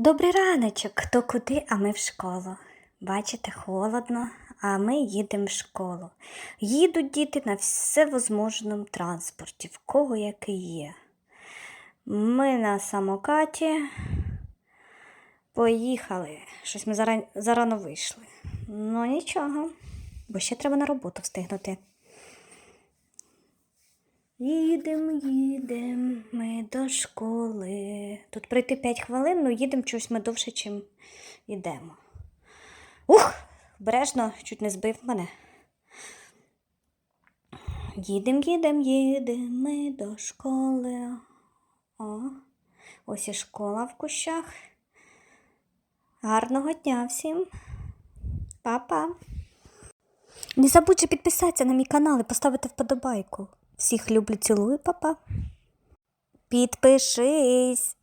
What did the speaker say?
Добрий раночок, хто куди, а ми в школу. Бачите, холодно, а ми їдемо в школу. Їдуть діти на всевозможному транспорті, в кого який є. Ми на самокаті поїхали. Щось ми заран... зарано вийшли. Ну нічого, бо ще треба на роботу встигнути. Їдем, їдем ми до школи. Тут пройти 5 хвилин, ну їдемо чогось ми довше, чим йдемо. Ух! Бережно, чуть не збив мене. Їдем, їдем, їдем ми до школи. О, ось і школа в кущах. Гарного дня всім. Па-па. Не забудьте підписатися на мій канал і поставити вподобайку. Всіх люблю, цілую, папа. Підпишись.